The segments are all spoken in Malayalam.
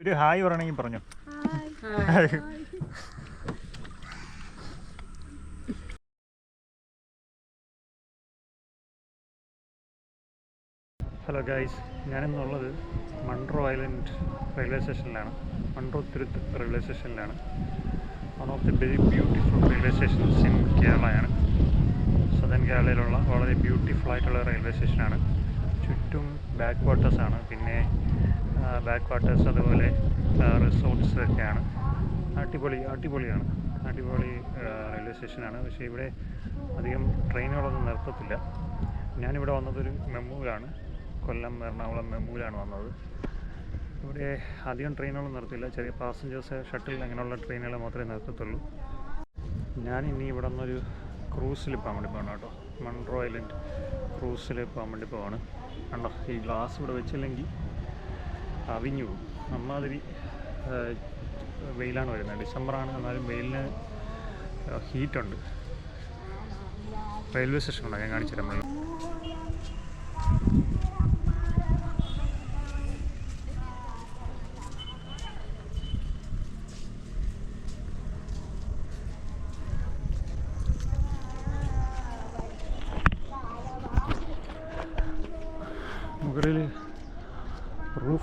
ഒരു ഹായ് പറയണമെങ്കിൽ പറഞ്ഞു. ഹലോ ഗായ്സ് ഞാനിന്നുള്ളത് മൺട്രോ ഐലൻഡ് റെയിൽവേ സ്റ്റേഷനിലാണ് മൺട്രോ തിരുത്ത് റെയിൽവേ സ്റ്റേഷനിലാണ് one of the very beautiful railway stations in കേരളയാണ് southern കേരളയിലുള്ള വളരെ ബ്യൂട്ടിഫുൾ ആയിട്ടുള്ള റെയിൽവേ സ്റ്റേഷനാണ് ചുറ്റും ബാക്ക് വാട്ടേഴ്സാണ് പിന്നെ ബാക്ക് വാട്ടേഴ്സ് അതുപോലെ റിസോർട്ട്സ് ഒക്കെയാണ്. അടിപൊളി അടിപൊളിയാണ്. അടിപൊളി റെയിൽവേ സ്റ്റേഷനാണ് പക്ഷേ ഇവിടെ അധികം ട്രെയിനുകളൊന്നും നിർത്തത്തില്ല. ഞാനിവിടെ വന്നതൊരു മെമ്മൂലാണ്. കൊല്ലം എറണാകുളം മെമ്മൂലാണ് വന്നത്. ഇവിടെ അധികം ട്രെയിനുകളൊന്നും നിർത്തില്ല. ചെറിയ പാസഞ്ചേഴ്സ് ഷട്ടിൽ അങ്ങനെയുള്ള ട്രെയിനുകൾ മാത്രമേ നിർത്തത്തുള്ളൂ. ഞാൻ ഇനി ഇവിടെ നിന്നൊരു ക്രൂസിൽ പോകാൻ വേണ്ടി പോകണം കേട്ടോ. മൺട്രോ ഐലൻഡ് ക്രൂസിൽ പോകാൻ വേണ്ടി പോവാണ്. കണ്ടോ? ഈ ഗ്ലാസ് ഇവിടെ വെച്ചില്ലെങ്കിൽ അവിഞ്ഞു പോകും. അമ്മാതിരി വെയിലാണ് വരുന്നത്. ഡിസംബറാണ്. എന്നാലും വെയിലിന് ഹീറ്റുണ്ട് റെയിൽവേ സ്റ്റേഷൻ ഉണ്ടോ ഞാൻ കാണിച്ചു തരാം മുകളിൽ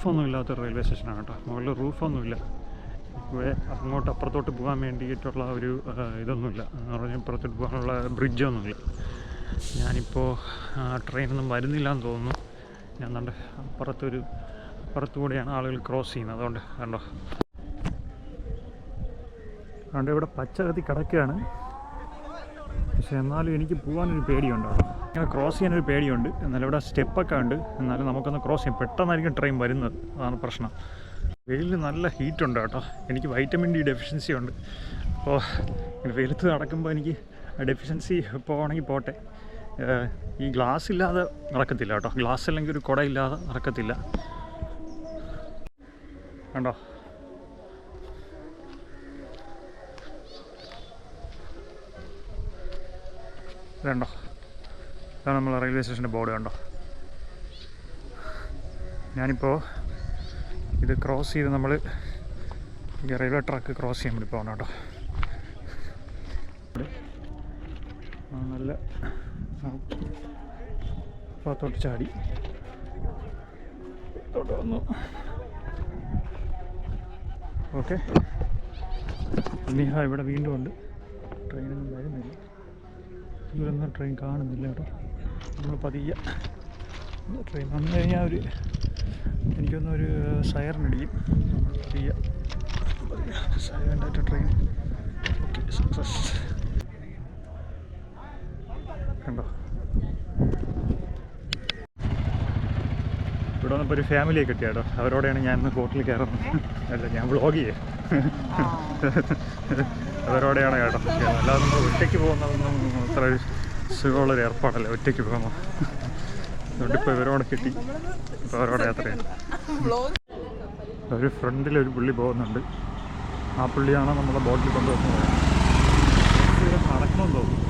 റൂഫൊന്നും ഇല്ലാത്ത റെയിൽവേ സ്റ്റേഷനാണ് കേട്ടോ. മുകളിൽ റൂഫൊന്നുമില്ല. അങ്ങോട്ട് അപ്പുറത്തോട്ട് പോകാൻ വേണ്ടിയിട്ടുള്ള ഒരു ഇതൊന്നുമില്ല. എന്ന് പറഞ്ഞാൽ അപ്പുറത്തോട്ട് പോകാനുള്ള ബ്രിഡ്ജൊന്നുമില്ല. ഞാനിപ്പോൾ ട്രെയിനൊന്നും വരുന്നില്ല എന്ന് തോന്നുന്നു. ഞാൻ കണ്ട് അപ്പുറത്തൊരു അപ്പുറത്തുകൂടെയാണ് ആളുകൾ ക്രോസ് ചെയ്യുന്നത്. അതുകൊണ്ട് കണ്ടോ. കണ്ടോ ഇവിടെ പച്ച കത്തി കിടക്കുകയാണ്. പക്ഷെ എന്നാലും എനിക്ക് പോകാനൊരു പേടിയുണ്ട്. ഇങ്ങനെ ക്രോസ് ചെയ്യാനൊരു പേടിയുണ്ട്. എന്നാലും ഇവിടെ സ്റ്റെപ്പൊക്കെ ഉണ്ട്. എന്നാലും നമുക്കൊന്ന് ക്രോസ് ചെയ്യാം. പെട്ടെന്നായിരിക്കും ട്രെയിൻ വരുന്നത്. അതാണ് പ്രശ്നം. വെയിലിൽ നല്ല ഹീറ്റ് ഉണ്ട് കേട്ടോ. എനിക്ക് വൈറ്റമിൻ ഡി ഡെഫിഷ്യൻസി ഉണ്ട്. അപ്പോൾ വെയിലത്ത് നടക്കുമ്പോൾ എനിക്ക് ഡെഫിഷ്യൻസി പോകണമെങ്കിൽ പോട്ടെ. ഈ ഗ്ലാസ് ഇല്ലാതെ നടക്കത്തില്ല കേട്ടോ. ഗ്ലാസ് അല്ലെങ്കിൽ ഒരു കുട ഇല്ലാതെ നടക്കത്തില്ല. കണ്ടോ? ഇതുണ്ടോ ഇതാണ് നമ്മൾ റെയിൽവേ സ്റ്റേഷന്റെ ബോർഡ് കണ്ടോ? ഞാനിപ്പോൾ ഇത് ക്രോസ് ചെയ്ത് നമ്മൾ ഈ റെയിൽവേ ട്രാക്ക് ക്രോസ് ചെയ്യാൻ വേണ്ടി പോകണം കേട്ടോ നല്ല ഭാഗത്തോട്ട് ചാടി. വന്നു. ഓക്കെ. ഇനി ഇവിടെ വീണ്ടും ഉണ്ട്. ട്രെയിനൊന്നും വരുന്നില്ല. ഇവിടുന്ന് ട്രെയിൻ കാണുന്നില്ല കേട്ടോ. നമ്മൾ പതിയെ ട്രെയിൻ വന്നു കഴിഞ്ഞാൽ ഒരു എനിക്കൊന്നും ഒരു സയറിനടിക്കും പതിയെ സയറിന്റെ ട്രെയിൻ ഓക്കെ സക്സസ് കണ്ടോ? ഇവിടെ വന്നപ്പോൾ ഒരു ഫാമിലിയെ കിട്ടിയ കേട്ടോ. അവരോടെയാണ് ഞാൻ ഇന്ന് ബോട്ടിൽ കയറുന്നത്. അല്ല ഞാൻ വ്ളോഗ് ചെയ്യേ. അവരോടെയാണ് കേട്ടോ അല്ലാതെ നമ്മൾ ഒറ്റയ്ക്ക് പോകുന്നതൊന്നും അത്ര സുഖമുള്ളൊരു ഏർപ്പാടല്ലേ ഒറ്റയ്ക്ക് പോകുമ്പോൾ. അതുകൊണ്ട് ഇപ്പോൾ ഇവരോടെ കിട്ടി. ഇപ്പോൾ അവരോടെ യാത്രയാണ് ഒരു ഫ്രണ്ടിൽ ഒരു പുള്ളി പോകുന്നുണ്ട്. ആ പുള്ളിയാണ് നമ്മളെ ബോട്ടിൽ കൊണ്ടുവന്നത്. നടക്കണമെന്ന് തോന്നുന്നു.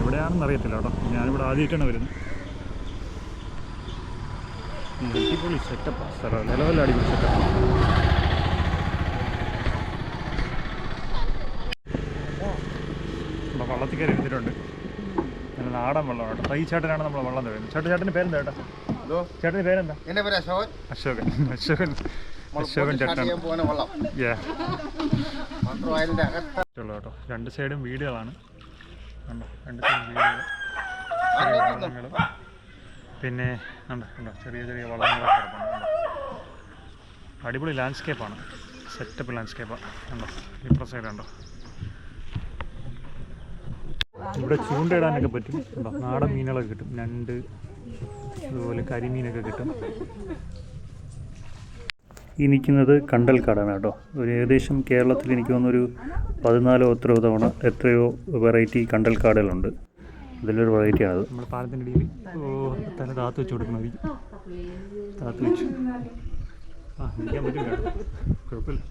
എവിടെയാണെന്ന് അറിയത്തില്ല കേട്ടോ. ഞാനിവിടെ ആദ്യമായിട്ടാണ് വരുന്നത്. അടിപൊളി സെറ്റപ്പാണ് സ്ഥലം. നിലവിൽ അടിപൊളി സെറ്റപ്പ് ഇവിടെ വള്ളത്തിൽ കയറി എടുത്തിട്ടുണ്ട് നല്ല നാടൻ വെള്ളമാണ് ഈ ചേട്ടനാണ് നമ്മൾ വെള്ളം തരുന്നത് ചേട്ടൻ ചേട്ടന്റെ പേരെന്താ ചേട്ടാ? ഹലോ? ചേട്ടന്റെ പേരെന്താ? എന്റെ പേര് അശോകൻ. അശോകൻ. അശോകൻ. അശോകൻ ചേട്ടൻ കേട്ടോ. രണ്ട് സൈഡും വീടുകളാണ്. കണ്ടോ? രണ്ട് സൈഡും വീടുകൾ. പിന്നെ കണ്ടോ? കണ്ടോ? ചെറിയ ചെറിയ വള്ളങ്ങളൊക്കെ കിടപ്പുണ്ട്. അടിപൊളി ലാൻഡ്സ്കേപ്പാണ് സെറ്റപ്പ് ലാൻഡ്സ്കേപ്പാണ് കണ്ടോ? ഇപ്പുറ സൈഡ് കണ്ടോ? ഇവിടെ ചൂണ്ടയിടാനൊക്കെ പറ്റും. നാടൻ മീനുകളൊക്കെ കിട്ടും. ഞണ്ട് അതുപോലെ കരിമീനൊക്കെ കിട്ടും. ഈ നിൽക്കുന്നത് കണ്ടൽക്കാടാണ് കേട്ടോ. ഒരു ഏകദേശം കേരളത്തിൽ എനിക്ക് തോന്നുന്നൊരു പതിനാലോ എത്രയോ തവണ എത്രയോ വെറൈറ്റി കണ്ടൽക്കാടുകളുണ്ട്. അതിലൊരു വെറൈറ്റിയാണത് നമ്മൾ പാലത്തിന്റെ ഇടയിൽ തല താത്ത് വെച്ച് കൊടുക്കണമായിരിക്കും താത്ത് വെച്ചു. ആ നിൽക്കാൻ പറ്റില്ല കുഴപ്പമില്ല.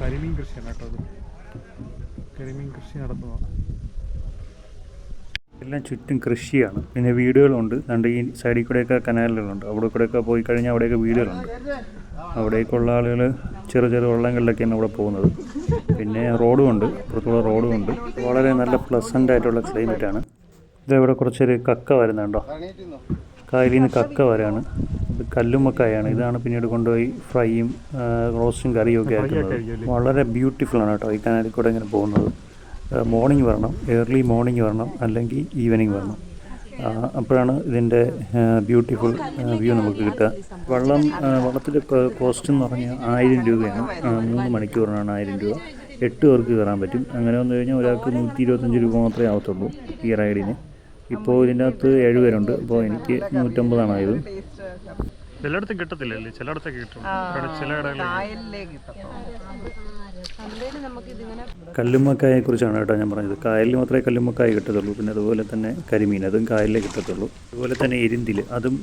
കരിമീൻ കൃഷിയാണ് കേട്ടോ അത്. കരിമീൻ കൃഷി നടത്തുന്നതാണ് എല്ലാം ചുറ്റും കൃഷിയാണ്. പിന്നെ വീടുകളുണ്ട്. രണ്ട് ഈ സൈഡിൽ കൂടെയൊക്കെ കനാലുകളുണ്ട്. അവിടെ കൂടെയൊക്കെ പോയി കഴിഞ്ഞാൽ അവിടെയൊക്കെ വീടുകളുണ്ട്. അവിടേക്കുള്ള ആളുകൾ ചെറു ചെറു വള്ളങ്ങളിലൊക്കെയാണ് അവിടെ പോകുന്നത്. പിന്നെ റോഡും ഉണ്ട് അപ്പുറത്തുള്ള റോഡും ഉണ്ട് വളരെ നല്ല പ്ലസന്റ് ആയിട്ടുള്ള ക്ലൈമറ്റാണ് ഇതിവിടെ കുറച്ചൊരു കക്ക വരുന്നുണ്ടോ? കായലിൽ നിന്ന് കക്ക വരാണ് ഇത് കല്ലുമ്മക്കായാണ്. ഇതാണ് പിന്നീട് കൊണ്ടുപോയി ഫ്രൈയും റോസ്റ്റും കറിയും ഒക്കെ ആക്കുന്നത്. വളരെ ബ്യൂട്ടിഫുൾ ആണ് കേട്ടോ ഈ കനാലിൽ കൂടെ ഇങ്ങനെ പോകുന്നത്. മോർണിംഗ് വരണം ഏർലി മോർണിംഗ് വരണം അല്ലെങ്കിൽ ഈവനിങ് വരണം. അപ്പോഴാണ് ഇതിന്റെ ബ്യൂട്ടിഫുൾ വ്യൂ നമുക്ക് കിട്ടുക. വെള്ളം വള്ളത്തിന്റെ കോസ്റ്റ് എന്ന് പറഞ്ഞാൽ ആയിരം രൂപയാണ്. മൂന്ന് മണിക്കൂറിനാണ് ആയിരം രൂപ. എട്ട് പേർക്ക് കയറാൻ പറ്റും. അങ്ങനെ വന്നു കഴിഞ്ഞാൽ ഒരാൾക്ക് നൂറ്റി ഇരുപത്തഞ്ച് രൂപ മാത്രമേ ആവത്തുള്ളൂ ഈ റൈഡിന് ഇപ്പോൾ ഇതിന്റെ അകത്ത് ഏഴ് പേരുണ്ട്. അപ്പോൾ എനിക്ക് നൂറ്റമ്പതാണ് ആയത് എല്ലായിടത്തും കിട്ടത്തില്ലല്ലേ? ചിലയിടത്തൊക്കെ കിട്ടും. ചില കല്ലുമ്മക്കായെ കുറിച്ചാണ് കേട്ടോ ഞാൻ പറഞ്ഞത്. കായലിൽ മാത്രമേ കല്ലുമ്മക്കായ കിട്ടത്തുള്ളൂ. പിന്നെ അതുപോലെ തന്നെ കരിമീൻ അതും കായലിലേ കിട്ടത്തുള്ളൂ. അതുപോലെ തന്നെ എരിന്തിൽ അതും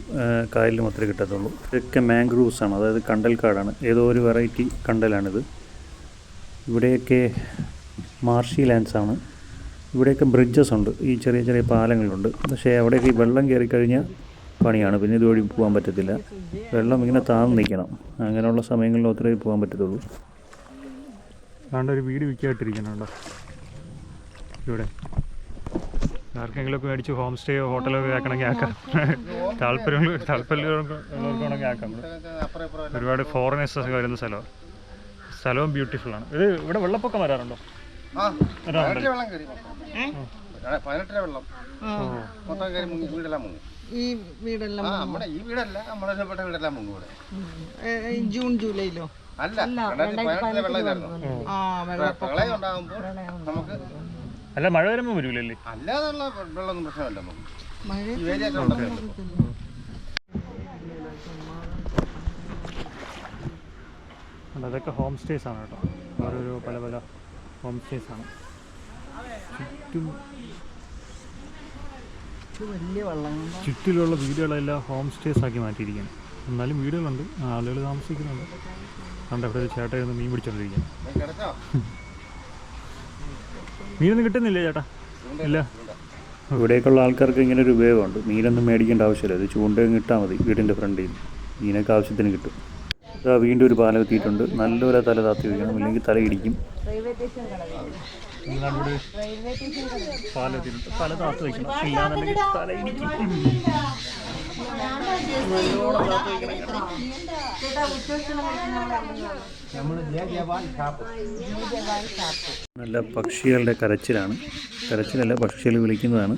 കായലിൽ മാത്രമേ കിട്ടത്തുള്ളൂ. ഇതൊക്കെ മാംഗ്രൂവ്സ് ആണ് അതായത് കണ്ടൽക്കാടാണ്. ഏതോ ഒരു വെറൈറ്റി കണ്ടലാണിത്. ഇവിടെയൊക്കെ മാർഷി ലാൻഡ്സ് ആണ് ഇവിടെയൊക്കെ ബ്രിഡ്ജസ് ഉണ്ട്. ഈ ചെറിയ ചെറിയ പാലങ്ങളുണ്ട്. പക്ഷേ അവിടെയൊക്കെ ഈ വെള്ളം കയറി കഴിഞ്ഞാൽ പണിയാണ്. പിന്നെ ഇതുവഴി പോകാൻ പറ്റത്തില്ല. വെള്ളം ഇങ്ങനെ താഴ്ന്നു നിൽക്കണം. അങ്ങനെയുള്ള സമയങ്ങളിൽ മാത്രമേ പോകാൻ പറ്റത്തുള്ളൂ. അതുകൊണ്ട് ഒരു വീട് വിൽക്കായിട്ടിരിക്കുന്നുണ്ടോ? ഇവിടെ. ആർക്കെങ്കിലുമൊക്കെ മേടിച്ച് ഹോം സ്റ്റേയോ ഹോട്ടലോ ആക്കണമെങ്കിൽ ആക്കാം. താല്പര്യം താല്പര്യമുള്ളവർക്കാണെങ്കിൽ ആക്കാം. ഒരുപാട് ഫോറിനേഴ്സ് ഒക്കെ വരുന്ന സ്ഥലമാണ്. സ്ഥലവും ബ്യൂട്ടിഫുൾ ആണ്. ഇത് ഇവിടെ വെള്ളപ്പൊക്കം വരാറുണ്ടോ? വെള്ളം കയറി. പതിനെട്ടര വെള്ളം. മൊത്തം കയറി മുങ്ങി വീടെല്ലാം മുങ്ങി. ഈ വീടെല്ലാം ആ നമ്മുടെ ഈ വീടല്ല നമ്മുടെ ഇഷ്ടപ്പെട്ട വീടെല്ലാം മുങ്ങി ഇവിടെ. ജൂൺ ജൂലൈയിലോ? അല്ല പതിനെട്ടിലെ വെള്ളം പ്രളയം ഉണ്ടാകുമ്പോൾ നമുക്ക് അല്ല മഴ വരുമ്പോൾ വരൂലല്ലേ? അല്ലാതെ വെള്ളമൊന്നും പ്രശ്നമല്ല നമുക്ക്. മഴ ഈ വേലിയൊക്കെ അതൊക്കെ ഹോം സ്റ്റേസ് ആണ് കേട്ടോ. ഓരോരോ പല പല ഹോം സ്റ്റേസ് ആണ് ചുറ്റും ചുറ്റിലുള്ള വീടുകളെല്ലാം ഹോം സ്റ്റേസ് ആക്കി മാറ്റിയിരിക്കുകയാണ് എന്നാലും വീടുകളുണ്ട്. ആളുകൾ താമസിക്കുന്നുണ്ട്. കണ്ട ഇവിടെ ഒരു ചേട്ടൻ ഇരുന്ന് മീൻ പിടിച്ചോണ്ടിരിക്കുകയാണ് നീ കിടച്ചോ മീനൊന്നും കിട്ടുന്നില്ല ചേട്ടാ? ഇല്ല. ഇവിടേക്കുള്ള ആൾക്കാർക്ക് ഇങ്ങനെ ഒരു ഉപയോഗമുണ്ട്. മീനൊന്നും മേടിക്കേണ്ട ആവശ്യമില്ല. ഇത് ചൂണ്ടയും കിട്ടാൽ മതി വീടിന്റെ ഫ്രണ്ടിൽ മീനൊക്കെ ആവശ്യത്തിന് കിട്ടും. ഇതാ വീണ്ടും ഒരു പാലം എത്തിയിട്ടുണ്ട്. നല്ലപോലെ തല താത്തി വയ്ക്കണം ഇല്ലെങ്കിൽ തല ഇടിക്കും. പാലം എത്തിയിട്ടുണ്ട് തല താത്തി വയ്ക്കണം ഇല്ലാന്നുണ്ടെങ്കിൽ തല ഇടിക്കും നല്ല പക്ഷികളുടെ കരച്ചിലാണ്. കരച്ചിലല്ല പക്ഷികൾ വിളിക്കുന്നതാണ്.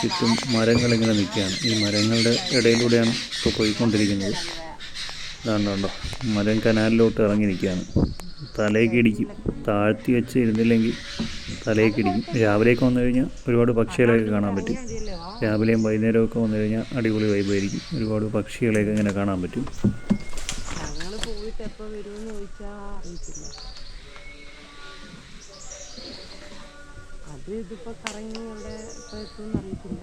ചുറ്റും മരങ്ങളിങ്ങനെ നിൽക്കുകയാണ്. ഈ മരങ്ങളുടെ ഇടയിലൂടെയാണ് ഇപ്പോൾ പോയിക്കൊണ്ടിരിക്കുന്നത്. ഇതാണ്ടോ മരം കനാലിലോട്ട് ഇറങ്ങി നിൽക്കുകയാണ് തലയൊക്കെ ഇടിക്കും. താഴ്ത്തി വെച്ച് ഇരുന്നില്ലെങ്കിൽ തലയൊക്കെ ഇടിക്കും. രാവിലെയൊക്കെ വന്നു കഴിഞ്ഞാൽ ഒരുപാട് പക്ഷികളെയൊക്കെ കാണാൻ പറ്റും. രാവിലെയും വൈകുന്നേരമൊക്കെ വന്നു കഴിഞ്ഞാൽ അടിപൊളി വൈബായിരിക്കും ഒരുപാട് പക്ഷികളെയൊക്കെ ഇങ്ങനെ കാണാൻ പറ്റും. ഇതിപ്പോ കറങ്ങി അവിടെ ഇപ്പൊ എത്തുമെന്ന് അറിയത്തില്ല.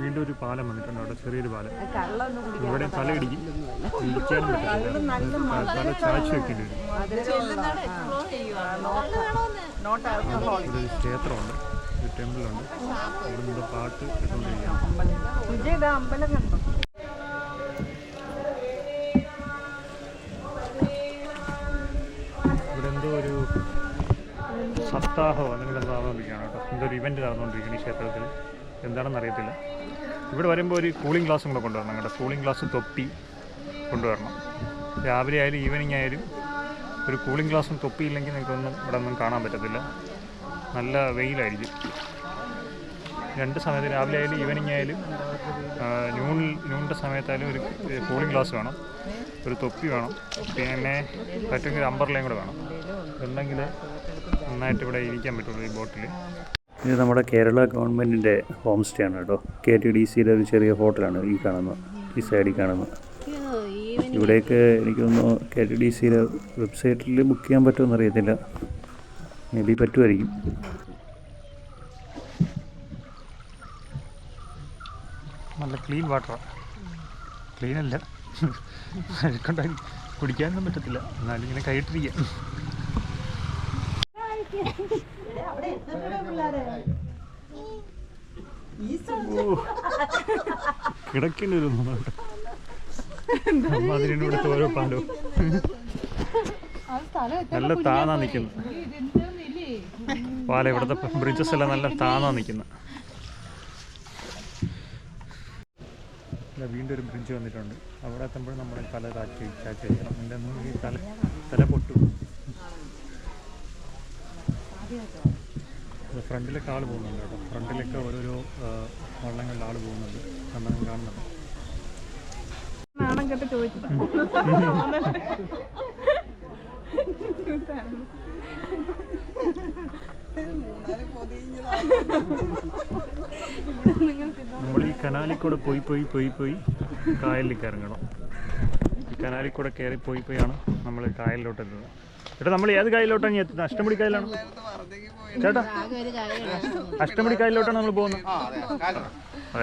വീണ്ടും ഒരു പാലം വന്നിട്ടുണ്ട് അവിടെ ചെറിയൊരു പാലം. ഇവിടെ തല ഇടിക്കും. ഇടിക്കാനും പറ്റില്ല തല ചാച്ചു വെക്കേണ്ടി വരും. നോട്ട് ഇവിടെ ഒരു ക്ഷേത്രമുണ്ട്. ഒരു ടെമ്പിളുണ്ട്. അവിടെ നിന്ന് പാട്ട് ഇവിടെ എന്തോ ഒരു സപ്താഹമോ അങ്ങനെ എന്താ നടന്നുകൊണ്ടിരിക്കുകയാണ് കേട്ടോ. എന്തോ ഒരു ഇവന്റ് നടന്നുകൊണ്ടിരിക്കുകയാണ് ഈ ക്ഷേത്രത്തിൽ. എന്താണെന്ന് അറിയത്തില്ല. ഇവിടെ വരുമ്പോൾ ഒരു കൂളിംഗ് ഗ്ലാസ് കൂടെ കൊണ്ടുവരണം കേട്ടോ. കൂളിംഗ് ഗ്ലാസ് തൊപ്പി കൊണ്ടുവരണം. രാവിലെ ആയാലും ഈവനിങ് ആയാലും ഒരു കൂളിംഗ് ഗ്ലാസും തൊപ്പിയില്ലെങ്കിൽ നിങ്ങൾക്കൊന്നും ഇവിടെ ഒന്നും കാണാൻ പറ്റത്തില്ല. നല്ല വെയിലായിരിക്കും. രണ്ട് സമയത്ത് രാവിലെ ആയാലും ഈവനിങ് ആയാലും നൂണിൽ നൂണിന്റെ സമയത്തായാലും ഒരു കൂളിംഗ് ഗ്ലാസ് വേണം. ഒരു തൊപ്പി വേണം. പിന്നെ പറ്റുമെങ്കിൽ അമ്പർലയും കൂടെ വേണം. ഉണ്ടെങ്കിൽ നന്നായിട്ട് ഇവിടെ ഇരിക്കാൻ പറ്റുള്ളൂ ഈ ബോട്ടിൽ ഇത് നമ്മുടെ കേരള ഗവൺമെന്റിന്റെ ഹോം സ്റ്റേ ആണ് കേട്ടോ. കെ ടി ഡി സിയിലെ ഒരു ചെറിയ ഹോട്ടലാണ് ഈ കാണുന്നത് ഈ സൈഡിൽ കാണുന്നത് ഇവിടേക്ക് എനിക്കൊന്ന് തോന്നുന്നു കെ ടി ഡി സിയിലെ വെബ്സൈറ്റിൽ ബുക്ക് ചെയ്യാൻ പറ്റുമെന്ന് അറിയത്തില്ല. മേ ബി പറ്റുമായിരിക്കും. നല്ല ക്ലീൻ വാട്ടറാണ് ക്ലീൻ അല്ല. കുടിക്കാനൊന്നും പറ്റത്തില്ല. എന്നാലും ഇങ്ങനെ കൈയിട്ടിരിക്കാം കിടക്കേണ്ടി വരും തോന്നുന്നു അമ്മ അതിനോടത്ത് ഓരോ പാലവും നല്ല താന്നാ നിൽക്കുന്നത് പാല ഇവിടുത്തെ ബ്രിഡ്ജസ് എല്ലാം നല്ല താന്നാ നിക്കുന്ന വീണ്ടും ഒരു ബ്രിഡ്ജ് വന്നിട്ടുണ്ട്. അവിടെ എത്തുമ്പോൾ നമ്മൾ തല താക്കി ചെയ്യണം. എന്റെ ഈ തല തല പൊട്ടു. ഫ്രണ്ടിലൊക്കെ ആൾ പോകുന്നുണ്ട് കേട്ടോ. ഫ്രണ്ടിലേക്ക് ഓരോരോ വള്ളങ്ങളിൽ ആൾ പോകുന്നുണ്ട്. കണ്ടതും കാണുന്നുണ്ട്. നാണം കെട്ട് ചോദിച്ചത് നമ്മൾ ഈ കനാലിൽ കൂടെ പോയി പോയി പോയി പോയി കായലിലേക്ക് ഇറങ്ങണം. ഈ കനാലിൽ കൂടെ കയറി പോയി പോയാണ് നമ്മൾ കായലിലോട്ട് എത്തുന്നത് ചേട്ടാ നമ്മൾ ഏത് കായലിലോട്ടാണ് ഇനി എത്തുന്നത്? അഷ്ടമുടി കായലാണ്. ചേട്ടാ അഷ്ടമുടി കായലിലോട്ടാണ് നമ്മൾ പോകുന്നത്.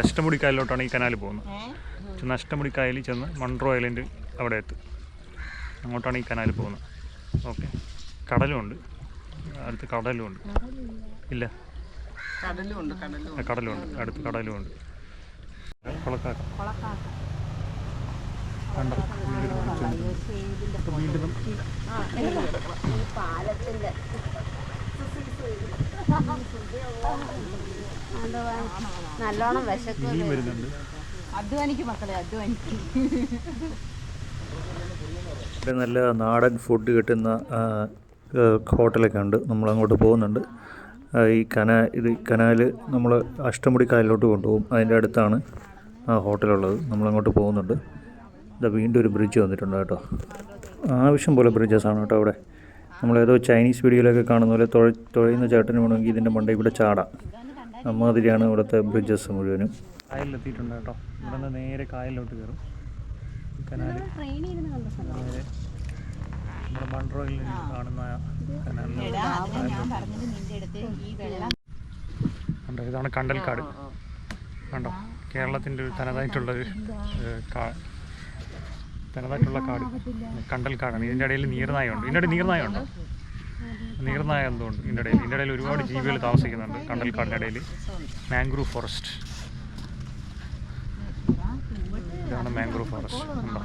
അഷ്ടമുടി കായലിലോട്ടാണ് ഈ കനാലിൽ പോകുന്നത്. ചെന്ന് അഷ്ടമുടി കായലിൽ ചെന്ന് മൺട്രോ ഐലൻഡ് അവിടെ എത്തും. അങ്ങോട്ടാണ് ഈ കനാലിൽ പോകുന്നത്. ഓക്കെ. കടലുമുണ്ട് അടുത്ത് കടലുമുണ്ട് ഇല്ല. കടലുമുണ്ട് കടലുമുണ്ട് അടുത്ത് കടലുമുണ്ട് കൊളക്കാക്ക. കണ്ടോ? നല്ലോണം വിശക്കും വരുന്നുണ്ട്. ഇവിടെ നല്ല നാടൻ ഫുഡ് കിട്ടുന്ന ഹോട്ടലൊക്കെ ഉണ്ട്. നമ്മൾ അങ്ങോട്ട് പോകുന്നുണ്ട് ഈ കന ഇത് കനാല് നമ്മൾ അഷ്ടമുടി കായലിലോട്ട് കൊണ്ടുപോകും. അതിന്റെ അടുത്താണ് ആ ഹോട്ടലുള്ളത്. നമ്മളങ്ങോട്ട് പോകുന്നുണ്ട്. ഇതാ വീണ്ടും ഒരു ബ്രിഡ്ജ് വന്നിട്ടുണ്ട് കേട്ടോ. ആവശ്യം പോലെ ബ്രിഡ്ജസ് ആണ് കേട്ടോ അവിടെ. നമ്മളേതോ ചൈനീസ് വീഡിയോയിലൊക്കെ കാണുന്ന പോലെ തുഴ തുഴയുന്ന ചേട്ടന് വേണമെങ്കിൽ ഇതിന്റെ മണ്ടയിൽ ഇവിടെ ചാടാം. അമ്മാതിരിയാണ് ഇവിടുത്തെ ബ്രിഡ്ജസ് മുഴുവനും. കായലിലെത്തിയിട്ടുണ്ട് കേട്ടോ. ഇവിടെ നിന്ന് നേരെ കായലിലോട്ട് കയറും. നേരെ നമ്മുടെ മൺട്രോയിൽ കാണുന്ന കണ്ടോ ഇതാണ് കണ്ടൽക്കാട്. കണ്ടോ കേരളത്തിന്റെ ഒരു തനതായിട്ടുള്ളൊരു കാ- തനതായിട്ടുള്ള കാട്. കണ്ടൽ കാടാണ്. ഇതിന്റെ ഇടയിൽ നീർനായുണ്ട് ഇതിന്റെ ഇടയിൽ നീർനായുണ്ടോ നീർനായ എന്തുകൊണ്ട്? ഇതിന്റെ ഇടയിൽ ഇതിന്റെ ഇടയിൽ ഒരുപാട് ജീവികൾ താമസിക്കുന്നുണ്ട് കണ്ടൽ കാടിന്റെ ഇടയിൽ. Mangrove forest. ഇതാണ് മാംഗ്രൂവ് ഫോറസ്റ്റ്. ഉണ്ടോ?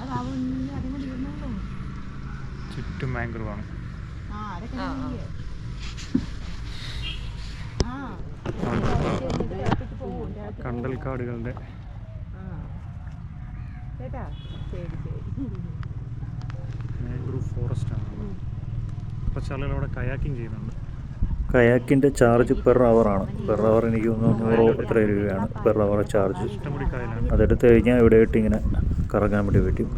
ചുറ്റും മാംഗ്രൂവ് ആണ്. കണ്ടൽക്കാടുകളുടെ കേട്ടാ? ശരി ശരി. മാംഗ്രൂവ് ഫോറസ്റ്റ് ആണ്. കുറച്ച് ആളുകൾ അവിടെ കയാക്കിങ് ചെയ്യുന്നുണ്ട്. കയാക്കിന്റെ ചാർജ് പെർ അവർ ആണ്. പെർ അവർ എനിക്ക് തോന്നുന്നു നൂറോ എത്ര രൂപയാണ് പെർ അവർ ചാർജ്. അതെടുത്ത് കഴിഞ്ഞാൽ ഇവിടെ ആയിട്ട് ഇങ്ങനെ കറങ്ങാൻ വേണ്ടി പറ്റും.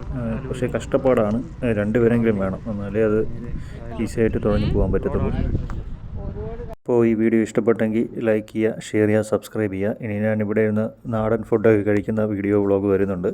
പക്ഷെ കഷ്ടപ്പാടാണ്. രണ്ടുപേരെങ്കിലും വേണം. എന്നാലേ അത് ഈസി ആയിട്ട് തുഴഞ്ഞു പോകാൻ പറ്റത്തുള്ളൂ. അപ്പോൾ ഈ വീഡിയോ ഇഷ്ടപ്പെട്ടെങ്കിൽ ലൈക്ക് ചെയ്യുക ഷെയർ ചെയ്യുക സബ്സ്ക്രൈബ് ചെയ്യുക. ഇനി ഞാൻ ഇവിടെ ഇരുന്ന് നാടൻ ഫുഡൊക്കെ കഴിക്കുന്ന വീഡിയോ വ്ളോഗ് വരുന്നുണ്ട്.